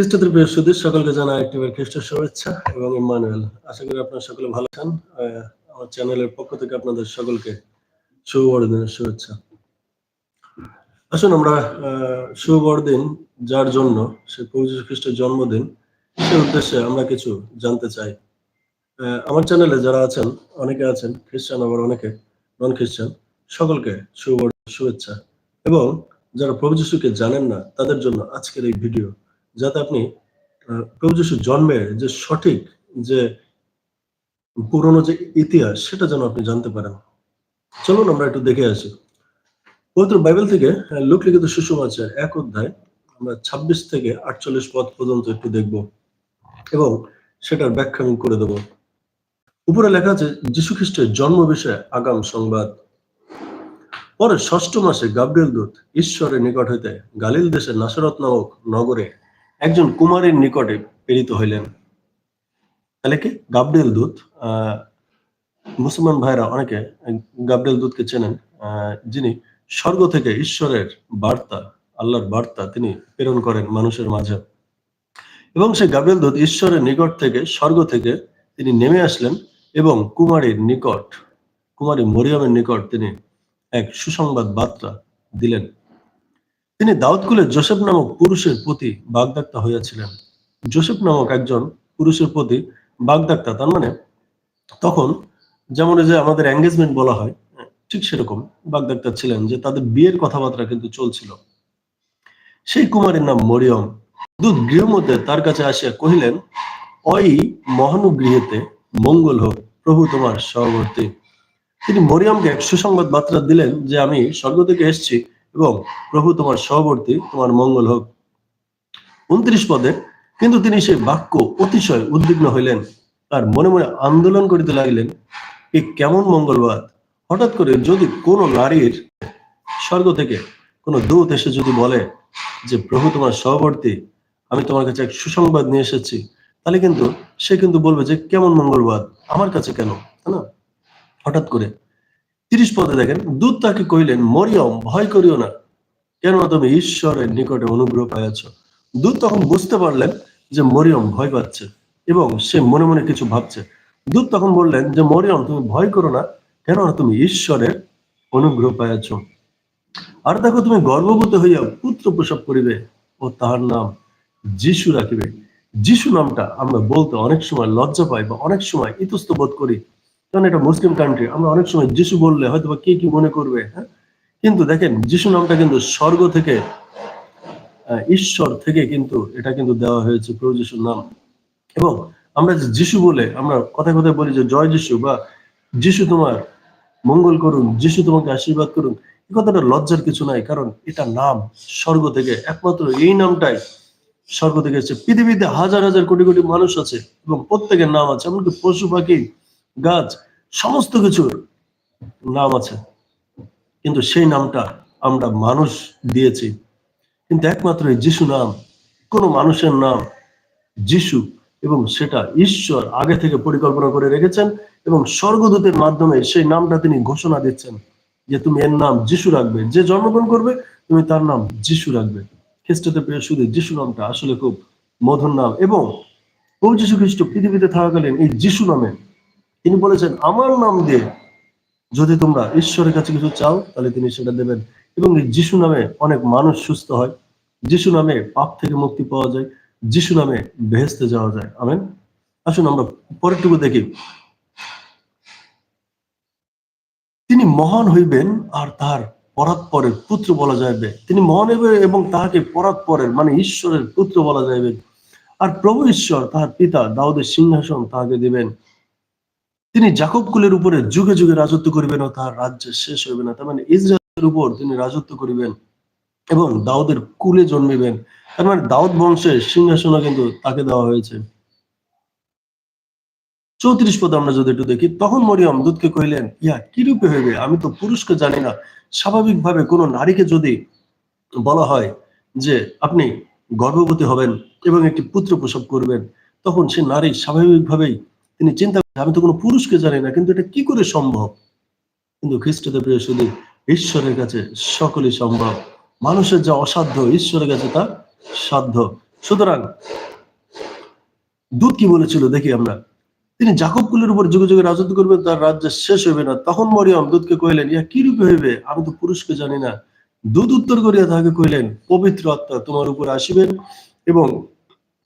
খ্রিস্টদের সকলকে জানা খ্রিস্ট শুভেচ্ছা এবং ইম্মানুয়েল আশা করি সকলে ভালো আছেন। আমার চ্যানেলের পক্ষ থেকে আপনাদের সকলকে শুভ বড়দিনের শুভেচ্ছা। আসুন আমরা শুভ বড়দিন যার জন্য, সে প্রভু খ্রিস্টের জন্মদিন, সে উদ্দেশ্যে আমরা কিছু জানতে চাই। আমার চ্যানেলে যারা আছেন, অনেকে আছেন, খ্রিস্টান আবার অনেকে নন খ্রিস্টান সকলকে শুভ শুভেচ্ছা। এবং যারা প্রভু যীশুকে জানেন না, তাদের জন্য আজকের এই ভিডিও যাতে আপনি প্রভু যিশুর জন্মের যে সঠিক যে পুরনো যে ইতিহাস সেটা যেন আপনি জানতে পারেন। চলুন আমরা একটু দেখে আসি। পবিত্র বাইবেল থেকে আহ, লোকলিখিত সুষমাচার এক অধ্যায় আমরা ছাব্বিশ থেকে আটচল্লিশ পদ পর্যন্ত একটু দেখব এবং সেটার ব্যাখ্যা আমি করে দেব। উপরে লেখা আছে যীশু খ্রিস্টের জন্ম বিষয়ে আগাম সংবাদ। পরে ষষ্ঠ মাসে গাব্রিয়েল দূত ঈশ্বরের নিকট হইতে গালিল দেশের নাসরত নামক নগরে একজন কুমারের নিকটে প্রেরিত হইলেন। তাহলে কি? গাব্রিয়েল দূত মুসলমান ভাইরা অনেকে গাব্রিয়েল দূতকে চেনেন যিনি স্বর্গ থেকে ঈশ্বরের বার্তা, আল্লাহর বার্তা তিনি প্রেরণ করেন মানুষের মাঝে। এবং সে গাব্রিয়েল দূত ঈশ্বরের নিকট থেকে, স্বর্গ থেকে তিনি নেমে আসলেন এবং কুমারীর নিকট, কুমারী মরিয়মের নিকট তিনি এক সুসংবাদ বার্তা দিলেন। তিনি দাউদকুলের জোসেফ নামক পুরুষের প্রতি বাগদাক্তা হইয়াছিলেন। জোসেফ নামক একজন পুরুষের প্রতি বাগদাক্তা তার মানে তখন যেমন যে আমাদের এঙ্গেজমেন্ট বলা হয়, ঠিক সেরকম বাগদাক্তা ছিলেন যে তাদের বিয়ের কথাবার্তা কিন্তু চলছিল। সেই কুমারীর নাম মরিয়ম। দূত গৃহ মধ্যে তার কাছে আসিয়া কহিলেন, ওই মহানুগৃহেতে মঙ্গল হোক, প্রভু তোমার সহবর্তী। তিনি মরিয়মকে এক সুসংবাদ বার্তা দিলেন যে, আমি স্বর্গ থেকে এসেছি এবং প্রভু তোমার সহবর্তী, তোমার মঙ্গল হোক। উনত্রিশ পদে কিন্তু তিনি সেই বাক্য অতিশয় উদ্বিগ্ন হইলেন। আর মনে মনে আন্দোলন করিতে লাগিলেন এ কেমন মঙ্গলবাদ? হঠাৎ করে যদি কোনো নারীর স্বর্গ থেকে কোনো দূত এসে যদি বলে যে, প্রভু তোমার সহবর্তী, আমি তোমার কাছে এক সুসংবাদ নিয়ে এসেছি, তাহলে কিন্তু সে কিন্তু বলবে যে, কেমন মঙ্গলবাদ? আমার কাছে কেন? না? হঠাৎ করে তিরিশ পদে দেখেন, দূত তাকে কহিলেন, মরিয়ম, ভয় করিও না। কেন তুমি ঈশ্বরের নিকটে অনুগ্রহ পাইয়াছ। দূত তখন বুঝতে পারলেন যে মরিয়ম ভয় পাচ্ছে এবং সে মনে মনে কিছু ভাবছে। দূত তখন বললেন যে, মরিয়ম, তুমি ভয় করো না, কেননা তুমি ঈশ্বরের অনুগ্রহ পাইয়াছ। আর দেখো, তুমি গর্ভবতী হইয়া পুত্র প্রসব করিবে ও তাহার নাম যিশু রাখিবে। যিশু নামটা আমরা বলতে অনেক সময় লজ্জা পাই বা অনেক সময় ইতস্ত বোধ করি। কারণ এটা মুসলিম কান্ট্রি আমরা অনেক সময় যিশু বললে হয়তো বা কে কি মনে করবে হ্যাঁ? কিন্তু দেখেন, যিশু নামটা কিন্তু স্বর্গ থেকে ঈশ্বর থেকে কিন্তু এটা কিন্তু দেওয়া হয়েছে প্রভু যিশুর নাম। এবং আমরা যে যিশু বলে, আমরা কথায় কথায় বলি যে, জয় যিশু বা, যিশু তোমার মঙ্গল করুন, যিশু তোমাকে আশীর্বাদ করুন এই কথাটা লজ্জার কিছু নাই, কারণ এটা নাম স্বর্গ থেকে, একমাত্র এই নামটাই স্বর্গ থেকে এসেছে। পৃথিবীতে হাজার হাজার কোটি কোটি মানুষ আছে এবং প্রত্যেকের নাম আছে, এমনকি পশু পাখি গাছ, সমস্ত কিছুর নাম আছে। কিন্তু সেই নামটা আমরা মানুষ দিয়েছি। কিন্তু একমাত্র যিশু নাম, কোনো মানুষের নাম যিশু এবং সেটা ঈশ্বর আগে থেকে পরিকল্পনা করে রেখেছেন এবং স্বর্গদূতের মাধ্যমে সেই নামটা তিনি ঘোষণা দিচ্ছেন যে তুমি এর নাম যিশু রাখবে। যে জন্মগ্রহণ করবে, তুমি তার নাম যিশু রাখবে। খ্রিস্টতে প্রিয় শুধু যিশু নামটা আসলে খুব মধুর নাম এবং প্রভু যীশু খ্রিস্ট পৃথিবীতে থাকাকালীন এই যিশু নামে তিনি বলেছেন, আমার নাম দিয়ে যদি তোমরা ঈশ্বরের কাছে কিছু চাও, তাহলে তিনি সেটা দেবেন। এবং যিশু নামে অনেক মানুষ সুস্থ হয়। যিশু নামে পাপ থেকে মুক্তি পাওয়া যায়। যিশু নামে বেহেস্তে যাওয়া যায়। আমেন। আসুন আমরা পরেরটুকু দেখি। তিনি মহান হইবেন আর তার পরাৎপরের পুত্র বলা যাইবে। তিনি মহান হইবে এবং তাহাকে পরাৎপরের মানে ঈশ্বরের পুত্র বলা যাইবে। আর প্রভু ঈশ্বর তাহার পিতা দাউদের সিংহাসন তাহাকে দিবেন। তিনি জাকব কুলের উপরে যুগে যুগে রাজত্ব করিবেন ও তাহার রাজ্য শেষ হইবে না। তার মানে ইসরায়েলের উপর তিনি রাজত্ব করিবেন এবং দাউদের কুলে জন্মিবেন। তার মানে দাউদ বংশের সিংহাসনও কিন্তু তাকে দেওয়া হয়েছে। চৌত্রিশ পদে আমরা যদি একটু দেখি, তখন মরিয়ম দূতকে কহিলেন ইয়া কি রূপে হইবে? আমি তো পুরুষকে জানি না। স্বাভাবিকভাবে কোনো নারীকে যদি বলা হয় যে আপনি গর্ভবতী হবেন এবং একটি পুত্র প্রসব করবেন, তখন সে নারী স্বাভাবিকভাবেই তিনি চিন্তা আমি তো কোনো পুরুষকে জানি না, কিন্তু এটা কি করে সম্ভব? কিন্তু খ্রিস্টদের প্রিয় শুধু ঈশ্বরের কাছে সকলই সম্ভব। মানুষের যা অসাধ্য, ঈশ্বরের কাছে তা সাধ্য। সুতরাং দূত কি বলেছিল দেখি আমরা। তিনি জাকব কুলের উপর যুগে যুগে রাজত্ব করবেন, তার রাজ্য শেষ হইবে না। তখন মরিয়ম দূতকে কহিলেন ইয়া কি রূপে হইবে? আমি তো পুরুষকে জানি না। দূত উত্তর করিয়া তাহাকে কহিলেন, পবিত্র আত্মা তোমার উপর আসিবেন এবং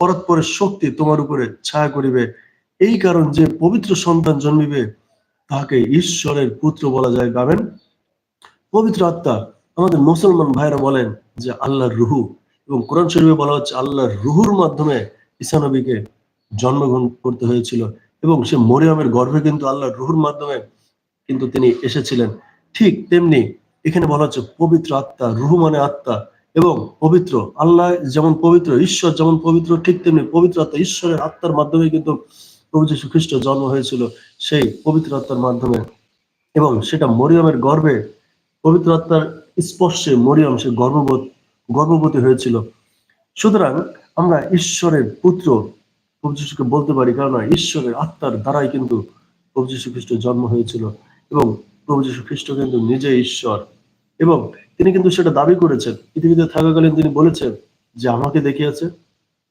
পরস্পরের শক্তি তোমার উপরে ছায়া করিবে। এই কারণ যে পবিত্র সন্তান জন্মিবে তাহাকে ঈশ্বরের পুত্র বলা যায় পাবেন পবিত্র আত্মা, আমাদের মুসলমান ভাইরা বলেন যে আল্লাহর রুহু এবং কোরআন শরীফে বলা হচ্ছে আল্লাহর রুহুর মাধ্যমে ঈসা নবীকে জন্মগ্রহণ করতে হয়েছিল এবং সে মরিয়মের গর্ভে কিন্তু আল্লাহর রুহুর মাধ্যমে কিন্তু তিনি এসেছিলেন। ঠিক তেমনি এখানে বলা হচ্ছে পবিত্র আত্মা, রুহু মানে আত্মা এবং পবিত্র আল্লাহ যেমন পবিত্র, ঈশ্বর যেমন পবিত্র, ঠিক তেমনি পবিত্র আত্মা ঈশ্বরের আত্মার মাধ্যমে কিন্তু প্রভু যীশু খ্রিস্ট জন্ম হয়েছিল সেই পবিত্র আত্মার মাধ্যমে। এবং সেটা মরিয়মের পবিত্র আত্মার স্পর্শে মরিয়ম সে গর্ভবোধ গর্ভবতী হয়েছিল। সুতরাং আমরা ঈশ্বরের পুত্র প্রভু যীশুকে বলতে পারি কারণ ঈশ্বরের আত্মার দ্বারাই কিন্তু প্রভু যীশু খ্রিস্ট জন্ম হয়েছিল এবং প্রভু যীশু খ্রিস্ট কিন্তু নিজে ঈশ্বর। এবং তিনি কিন্তু সেটা দাবি করেছেন। পৃথিবীতে থাকাকালীন তিনি বলেছেন যে, আমাকে দেখিয়েছে,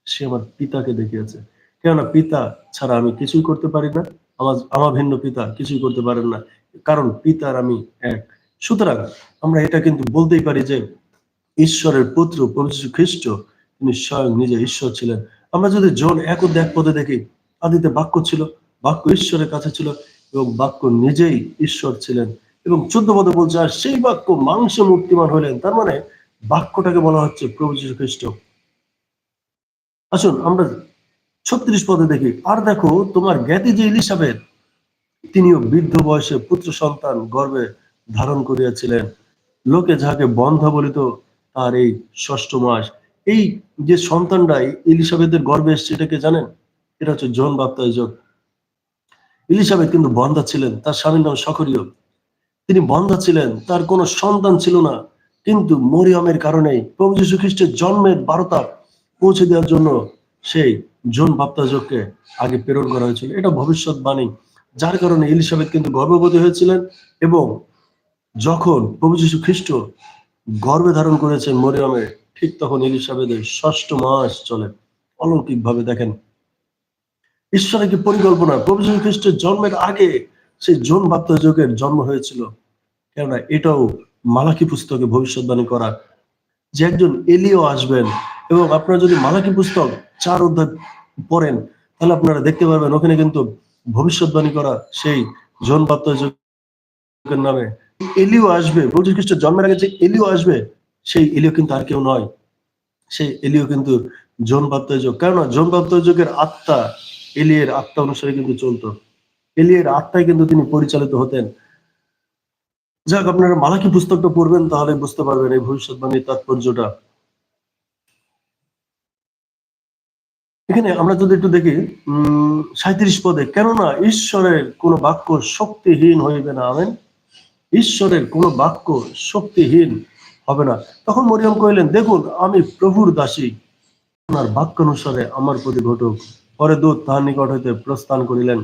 সে আমার পিতাকে দেখিয়েছে। কেননা পিতা ছাড়া আমি কিছুই করতে পারি না, আমার আমার ভিন্ন পিতা কিছুই করতে পারেন না। কারণ পিতার আমি এক। সুতরাং আমরা এটা কিন্তু বলতেই পারি যে ঈশ্বরের পুত্র প্রভু খ্রিস্ট, তিনি স্বয়ং নিজে ঈশ্বর ছিলেন। আমরা যদি জন এক এক পদে দেখি, আদিতে বাক্য ছিল, বাক্য ঈশ্বরের কাছে ছিল এবং বাক্য নিজেই ঈশ্বর ছিলেন। এবং চোদ্দ পদে বলছে, আর সেই বাক্য মাংস মূর্তিমান হলেন তার মানে বাক্যটাকে বলা হচ্ছে প্রভু যীশু খ্রিস্ট। আসুন, আমরা ছত্রিশ পদে দেখি, আর দেখো তোমার জ্ঞাতি যে ইলিসাবেত তিনিও বৃদ্ধ বয়সে পুত্র সন্তান গর্ভে ধারণ করিয়াছিলেন। লোকে যাহাকে বন্ধ বলিত তার এই ষষ্ঠ মাস, এই যে সন্তানটাই ইলিসাবেতের গর্ভে এসছে এটাকে জানেন? এটা হচ্ছে জন বাপ্তায়জক ইলিসাবেত কিন্তু বন্ধা ছিলেন, তার স্বামীর নাম সকরীয় তিনি বন্ধা ছিলেন, তার কোনো সন্তান ছিল না। কিন্তু মরিয়মের কারণে প্রভু যীশু খ্রিস্টের জন্মের বার্তা পৌঁছে দেওয়ার জন্য সেই জন বাপ্তাজককে আগে প্রেরণ করা হয়েছিল। এটা ভবিষ্যৎবাণী। যার কারণে ইলিসাবেত কিন্তু গর্ভবতী হয়েছিলেন এবং যখন প্রভু যীশু খ্রিস্ট গর্ভে ধারণ করেছেন মরিয়মে, ঠিক তখন ইলিসাবেদের ষষ্ঠ মাস চলে। অলৌকিক ভাবে দেখেন। ঈশ্বরের কি পরিকল্পনা? প্রভু যীশু খ্রিস্টের জন্মের আগে সেই জন বাপ্তাজকের জন্ম হয়েছিল। কেননা এটাও মালাকি পুস্তকে ভবিষ্যৎবাণী করা যে একজন এলিও আসবেন এবং আপনারা যদি মালাকি পুস্তক চার অধ্যায় পড়েন, তাহলে আপনারা দেখতে পারবেন ওখানে কিন্তু ভবিষ্যৎবাণী করা সেই জন নামে এলিও আসবে। প্রভু যীশু খ্রিস্টের জন্মের আগে যে এলিও আসবে, সেই এলিও কিন্তু আর কেউ নয়। সেই এলিও কিন্তু জন বাপ্তাজক। কেননা জন বাপ্তাজকের আত্মা এলিয়ের আত্মা অনুসারে কিন্তু চলতো। এলিয়ের আত্মায় কিন্তু তিনি পরিচালিত হতেন। যাক, আপনারা মালাকি পুস্তকটা পড়বেন তাহলে বুঝতে পারবেন এই ভবিষ্যৎবাণীর তাৎপর্যটা। এখানে আমরা যদি একটু দেখি, উম সাঁত্রিশ পদে, কেননা ঈশ্বরের কোন বাক্য শক্তিহীন হইবে না। আমেন। ঈশ্বরের কোন বাক্য শক্তিহীন হবে না। তখন মরিয়ম কহিলেন, দেখুন, আমি প্রভুর দাসী। আপনার বাক্য অনুসারে আমার প্রতি ঘটুক। পরে দূত তাহার নিকট হইতে প্রস্থান করিলেন।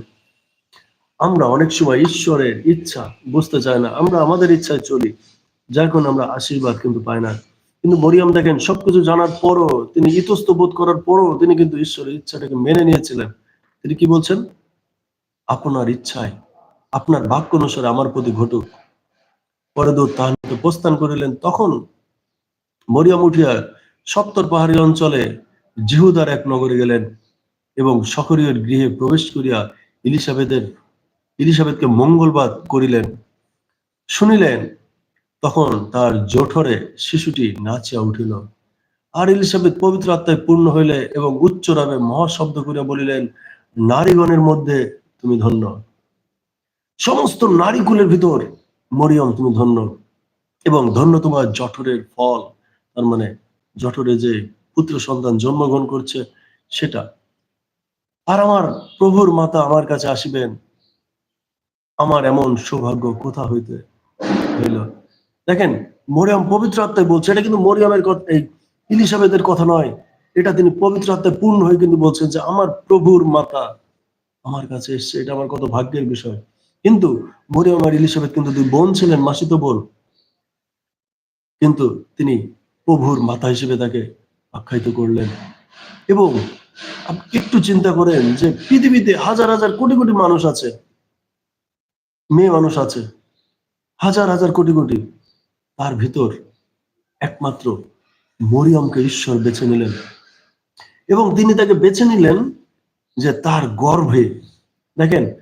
আমরা অনেক সময় ঈশ্বরের ইচ্ছা বুঝতে চাই না। আমরা আমাদের ইচ্ছায় চলি। কারণে আমরা আশীর্বাদ কিন্তু পাই না। কিন্তু মরিয়াম দেখেন, সবকিছু জানার পরও, তিনি ইতস্ত বোধ করার পরও তিনি কিন্তু ঈশ্বরের ইচ্ছাটাকে মেনে নিয়েছিলেন। তিনি কি বলছেন? আপনার ইচ্ছায়, আপনার বাক্য অনুসারে আমার প্রতি ঘটুক। পরে তাহার নিকট প্রস্থান করিলেন। তখন মরিয়াম উঠিয়া সপ্তর পাহাড়ি অঞ্চলে জিহুদার এক নগরে গেলেন এবং সকরীয় গৃহে প্রবেশ করিয়া ইলিসাবেদের ইলিসাবেদকে মঙ্গলবাদ করিলেন। শুনিলেন, তখন তার জঠরে শিশুটি নাচিয়া উঠিল। আর ইলিসাবেদ পবিত্র আত্মায় পূর্ণ হইলে এবং উচ্চ রাবে মহাশব্দ করিয়া বলিলেন, নারীগণের মধ্যে তুমি ধন্য। সমস্ত নারী কুলের ভিতর মরিয়ম তুমি ধন্য। এবং ধন্য তোমার জঠরের ফল। তার মানে জঠরে যে পুত্র সন্তান জন্মগ্রহণ করছে, সেটা। আর আমার প্রভুর মাতা আমার কাছে আসিবেন আমার এমন সৌভাগ্য কোথা হইতে হইল? দেখেন, মরিয়াম পবিত্র আত্মায় বলছে, এটা কিন্তু মরিয়ামের এই ইলিসাবেদের কথা নয়। এটা তিনি পবিত্র আত্মায় পূর্ণ হয়ে কিন্তু বলছেন যে, আমার প্রভুর মাতা আমার কাছে এসছে। এটা আমার কত ভাগ্যের বিষয়। কিন্তু মরিয়াম আর ইলিসাবেদ কিন্তু দুই বোন ছিলেন, মাসিত বোন। কিন্তু তিনি প্রভুর মাতা হিসেবে তাকে আখ্যায়িত করলেন। এবং একটু চিন্তা করেন যে, পৃথিবীতে হাজার হাজার কোটি কোটি মানুষ আছে। মেয়ে মানুষ আছে, হাজার হাজার কোটি কোটি। তার ভিতর একমাত্র মরিয়মকে ঈশ্বর বেছে নিলেন। এবং তিনি তাকে বেছে নিলেন যে তার গর্ভে। দেখেন,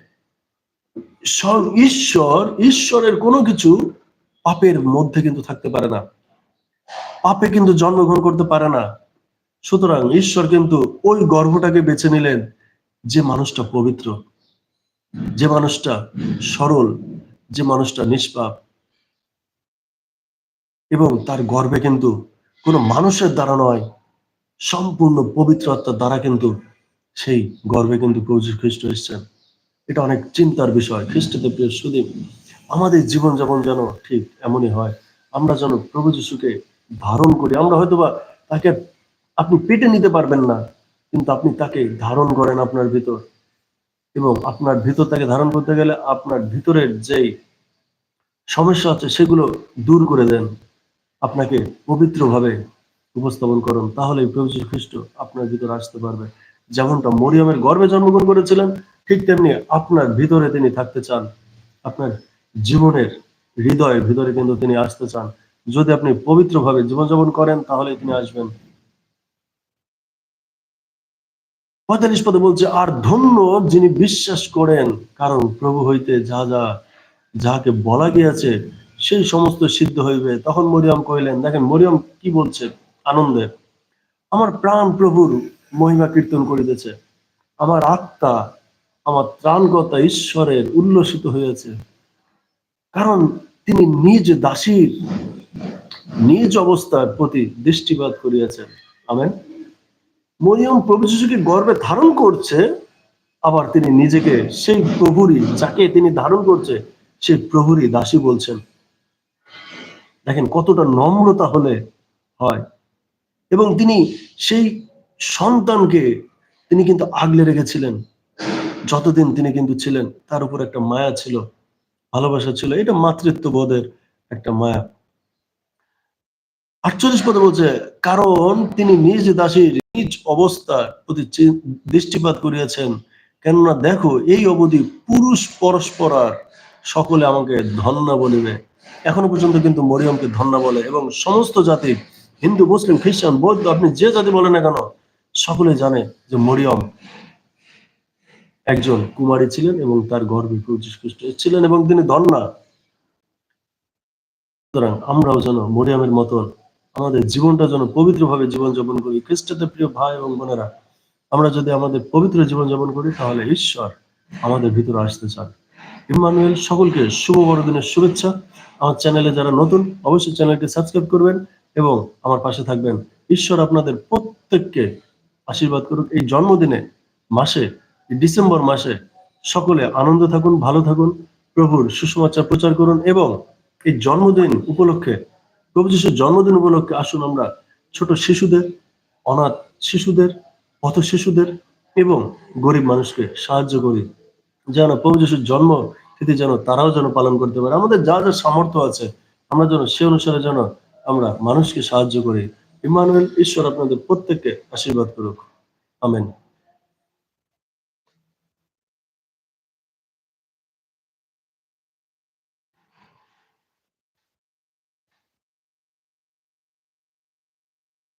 সব- ঈশ্বর, ঈশ্বরের কোনো কিছু পাপের মধ্যে কিন্তু থাকতে পারে না। পাপে কিন্তু জন্মগ্রহণ করতে পারে না। সুতরাং ঈশ্বর কিন্তু ওই গর্ভটাকে বেছে নিলেন যে মানুষটা পবিত্র। যে মানুষটা সরল, যে মানুষটা নিষ্পাপ এবং তার গর্ভে কিন্তু কোনো মানুষের দ্বারা নয়, সম্পূর্ণ পবিত্র আত্মার দ্বারা কিন্তু সেই গর্ভে কিন্তু প্রভু খ্রিস্ট এসেছেন। এটা অনেক চিন্তার বিষয়। খ্রিস্টতে প্রিয় সুদীপ, আমাদের জীবন যেমন যেন ঠিক এমনই হয়, আমরা যেন প্রভু যিশুকে ধারণ করি। আমরা হয়তোবা তাকে আপনি পেটে নিতে পারবেন না, কিন্তু আপনি তাকে ধারণ করেন আপনার ভিতর। এবং আপনার ভিতর তাকে ধারণ করতে গেলে আপনার ভিতরের যেই সমস্যা আছে সেগুলো দূর করে দেন। আপনাকে পবিত্রভাবে উপস্থাপন করুন তাহলে প্রভু খ্রিস্ট আপনার ভিতরে আসতে পারবে। যেমনটা মরিয়মের গর্ভে জন্মগ্রহণ করেছিলেন, ঠিক তেমনি আপনার ভিতরে তিনি থাকতে চান। আপনার জীবনের হৃদয়ের ভিতরে কিন্তু তিনি আসতে চান। যদি আপনি পবিত্রভাবে জীবনযাপন করেন তাহলে তিনি আসবেন। পঁয়তাল্লিশ পদে বলছে, আর ধন্য যিনি বিশ্বাস করেন, কারণ প্রভু হইতে যা যা, যাহাকে বলা গিয়াছে, সেই সমস্ত সিদ্ধ হইবে। তখন মরিয়ম কহিলেন, দেখেন, মরিয়ম কি বলছে আনন্দে, আমার প্রাণ প্রভুর মহিমা কীর্তন করিতেছে, আমার আত্মা, আমার ত্রাণকর্তা ঈশ্বরের উল্লসিত হয়েছে কারণ তিনি নিজ দাসীর নিজ অবস্থার প্রতি দৃষ্টিপাত করিয়াছেন। আমেন। মরিয়ম প্রভু যিশুকে গর্বে ধারণ করছে, আবার তিনি নিজেকে সেই প্রভুরই যাকে তিনি ধারণ করছে সেই প্রভুরই দাসী বলছেন। দেখেন কতটা নম্রতা হলে হয়। এবং তিনি সেই সন্তানকে তিনি কিন্তু আগলে রেখেছিলেন। যতদিন তিনি কিন্তু ছিলেন, তার উপর একটা মায়া ছিল, ভালোবাসা ছিল। এটা মাতৃত্ব বোধের একটা মায়া। আটচল্লিশ পদে বলছে, কারণ তিনি নিজ দাসীর নিজ অবস্থার প্রতি দৃষ্টিপাত করিয়াছেন। কেননা দেখো, এই অবধি পুরুষ পরস্পরার সকলে আমাকে ধন্যা বলিবে। এখনও পর্যন্ত কিন্তু মরিয়মকে ধন্যা বলে এবং সমস্ত জাতি, হিন্দু, মুসলিম, খ্রিস্টান, বৌদ্ধ, আপনি যে জাতি বলেন না কেন, সকলে জানে যে মরিয়ম একজন কুমারী ছিলেন এবং তার প্রভু খ্রিস্ট ছিলেন এবং তিনি ধন্যা। সুতরাং আমরাও যেন মরিয়ামের মতন আমাদের জীবনটা যেন পবিত্রভাবে জীবনযাপন করি। খ্রিস্টতে প্রিয় ভাই এবং বোনেরা, আমরা যদি আমাদের পবিত্র জীবনযাপন করি, তাহলে ঈশ্বর আমাদের ভিতরে আসতে চান। ইম্মানুয়েল সকলকে শুভ বড়দিনের শুভেচ্ছা। আমার চ্যানেলে যারা নতুন, অবশ্যই চ্যানেলটি সাবস্ক্রাইব করবেন এবং আমার পাশে থাকবেন। ঈশ্বর আপনাদের প্রত্যেককে আশীর্বাদ করুক। এই জন্মদিনে মাসে ডিসেম্বর মাসে সকলে আনন্দ থাকুন, ভালো থাকুন, প্রভুর সুসমাচার প্রচার করুন এবং এই জন্মদিন উপলক্ষে প্রভু যিশুর জন্মদিন উপলক্ষে আসুন আমরা ছোট শিশুদের, অনাথ শিশুদের, পথ শিশুদের এবং গরিব মানুষকে সাহায্য করি। যেন প্রভু যিশুর জন্ম তিথি যেন তারাও যেন পালন করতে পারে। আমাদের যা যা সামর্থ্য আছে, আমরা যেন সে অনুসারে যেন আমরা মানুষকে সাহায্য করি। ইমানুয়েল, ঈশ্বর আপনাদের প্রত্যেককে আশীর্বাদ করুক। আমেন।